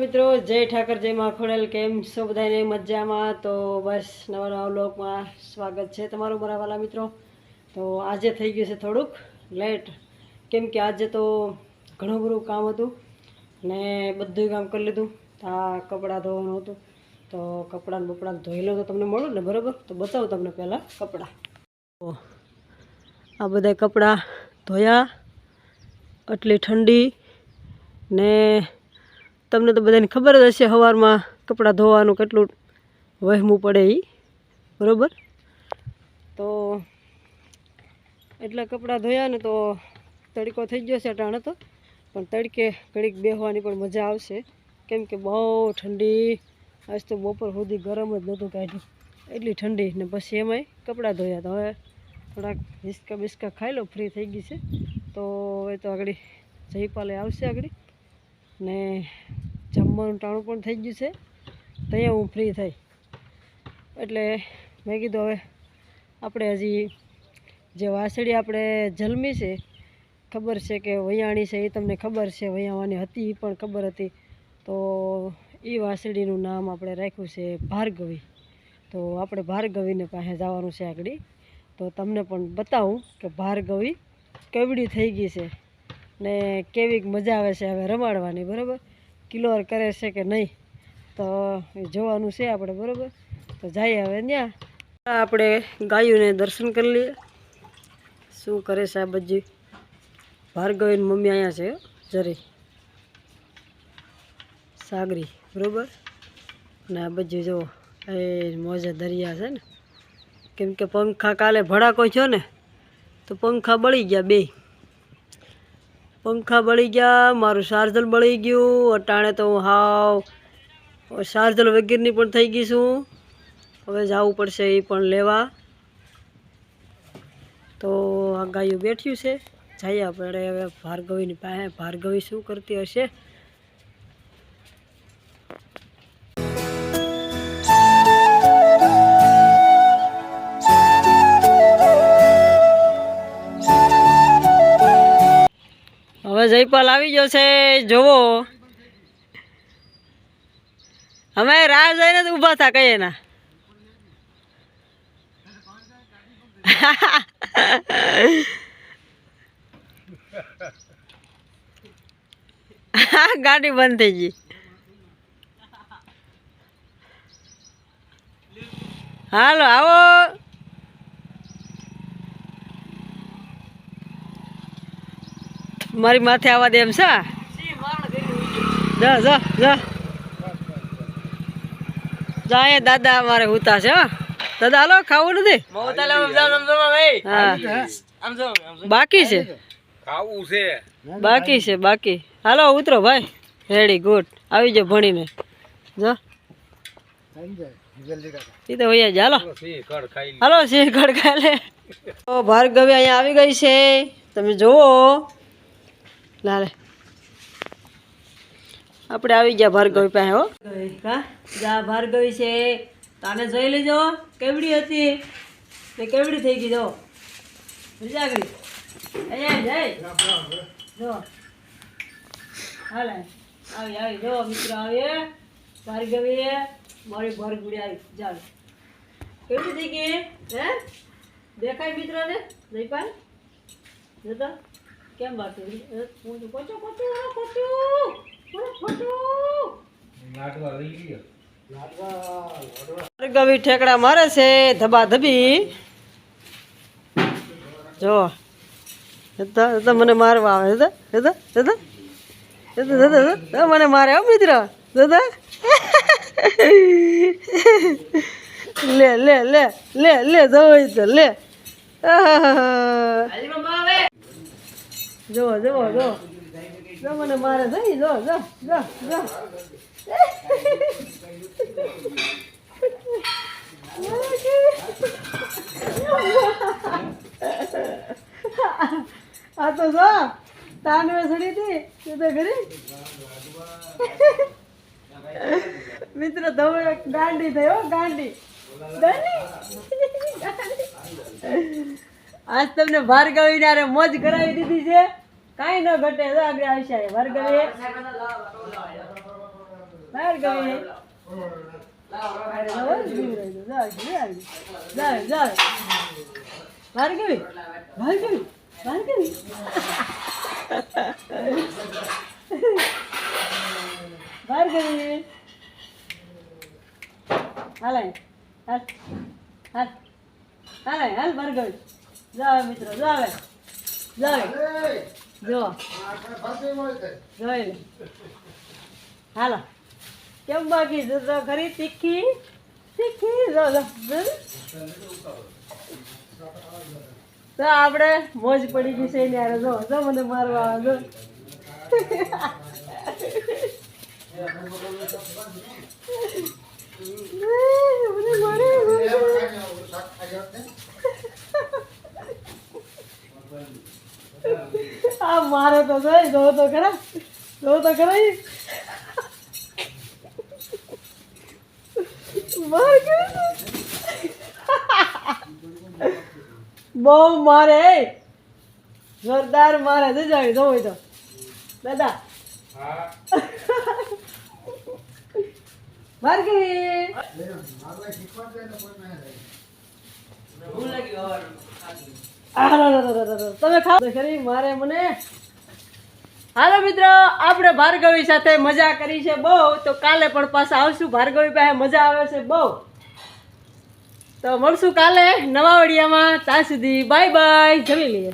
મિત્રો, જય ઠાકર, જય માખોડેલ કેમ છો બધાને મજામાં? તો બસ નવા નવા બ્લોગમાં સ્વાગત છે તમારું બરાવાલા મિત્રો. તો આજે થઈ ગયું છે થોડુંક લેટ, કેમ કે આજે તો ઘણું બધું કામ હતું ને બધું કામ કરી લીધું. આ કપડાં ધોવાનું હતું. તો કપડાં બપડાં ધોઈ લો તો તમને મળું ને, બરાબર? તો બતાવું તમને પહેલાં કપડાં. આ બધા કપડાં ધોયા, આટલી ઠંડી ને તમને તો બધાને ખબર જ હશે સવારમાં કપડાં ધોવાનું કેટલું વહેમું પડે એ બરાબર? તો એટલા કપડાં ધોયા ને તો તડકો થઈ ગયો છે અટાણે તો પણ તડકે ઘડીક બેહવાની પણ મજા આવશે. કેમ કે બહુ ઠંડી. આજ તો બપોર સુધી ગરમ જ નહોતું કાઢ્યું. એટલી ઠંડી ને પછી એમાંય કપડાં ધોયા તો હવે થોડાક હિસકા બિસ્કા ખાઈ લો, ફ્રી થઈ ગઈ છે. તો હવે તો આગળ જયપાલે આવશે આગળ. ને જમવાનું ટાણું પણ થઈ ગયું છે. ત્યાં હું ફ્રી થઈ. એટલે મેં કીધું હવે આપણે હજી જે વાસળી આપણે જલમી છે, ખબર છે કે વૈયાણી છે, એ તમને ખબર છે, વૈયાવાની હતી એ પણ ખબર હતી. તો એ વાસળીનું નામ આપણે રાખ્યું છે ભાર્ગવી. તો આપણે ભાર્ગવીને પાસે જવાનું છે આગળ. તો તમને પણ બતાવું કે ભાર્ગવી કેવડી થઈ ગઈ છે. ને કેવી મજા આવે છે હવે રમાડવાની, બરાબર? કિલોર કરે છે કે નહીં? તો જોવાનું છે આપણે, બરાબર? તો જઈએ હવે ત્યાં આપણે ગાયોને દર્શન કરી લઈએ. શું કરે છે આ બધી? ભાર્ગવીની મમ્મી અહીંયા છે જરી. સાગરી, બરાબર? ને આ બધી જો એ મોજે દરિયા છે ને. કેમ કે પંખા કાલે ભડાકો થયો ને, તો પંખા બળી ગયા બે. પંખા બળી ગયા, મારું ચાર્જર બળી ગયું, અટાણે તો હું હાવ ચાર્જર વગેરેની પણ થઈ ગઈ છું. હવે જવું પડશે એ પણ લેવા. તો આ ગાયું બેઠ્યું છે. જઈએ આપણે હવે ભાર્ગવીની પાસે. ભાર્ગવી શું કરતી હશે? જયપાલ આવી ગયો છે. જોવો. અમે રાહ જઈને ઊભા હતા કહીએ ના ગાડી બંધ થઈ ગઈ. હાલો, આવો. મારી માથે આવવા દે એમ છે? જા જા જા. જા દાદા અમારે હુતા છે હો. દાદા હાલો ખાવું નથી? હા. બાકી છે? ખાવું છે. બાકી છે બાકી. હાલો ઉતરો ભાઈ. રેડી ગુડ આવી જાઓ ભણીને. જો. એ તો હોય જ હાલો. સિંહ ખાઈ હાલો સિંહ ખડકાલે તો ભાર્ગવી અહીંયા આવી ગઈ છે. તમે જુઓ. લાલે. આપણે આવી ગયા ભાર્ગવી પાસે, હો. જા, ભાર્ગવી છે. તાને જોઈ લેજો, કેવડી હતી? તે કેવડી થઈ ગઈ, જો. વિજાગરી અહીંયા જાય. જો. હાલે. આવી આવી, જો, મિત્રો આવીએ ભાર્ગવી મારી ભાર્ગવી આવી, જાવ. કેવડી થઈ ગઈ, હે? દેખાય મિત્રને? જયપાલ જોતો કેમ બાકી ઠેકડા મારે છે ધબા ધબી જો મને મારવા આવે દાદા દાદા દાદા દાદા મને મારે આવ મિત્ર. દાદા લે લે લે લે લે જવો તો લે. જો જો જો. જો મને મારે થઈ જો જો જો જો. આ તો જો તાન વેસડી હતી તે તો કરી મિત્ર તમે ગાંડી થયો ગાંડી. ગાંડી આજ તમને ભાર્ગવી ને મોજ કરાવી દીધી છે. કાંઈ ન ઘટે. તો આગળ આવશે ભાર્ગવી ભાર્ગવી ભાર્ગવી ભાર્ગવી ભાર્ગવી ભાર્ગવી હાલે, હાલ હાલ. હાલે, હાલ ભાર્ગવી જાવે મિત્રો જાવે જાવે જો જોઈ હાલો કેમ બાકી તો ખરી તીખી તીખી જો. તો આપણે મોજ પડી ગઈ છે ત્યારે જો જો મને મારવા આવે જો મને મારે આ મારે તો જોઈ જો તો ખરા. જો તો ખરા. માર. બહુ મારે જોરદાર મારે જજો જાય જો હોય તો. દાદા. ભાર્ગવી આ રો રો રો રો રો. તમે ખાવ ખરી મારે મને હાલો મિત્રો, આપણે ભાર્ગવી સાથે મજા કરી છે બહુ. તો કાલે પણ પાછા આવશું. ભાર્ગવી પાસે મજા આવે છે બહુ. તો મળશું કાલે નવા વડિયામાં ત્યાં સુધી બાય બાય જમી લઈએ.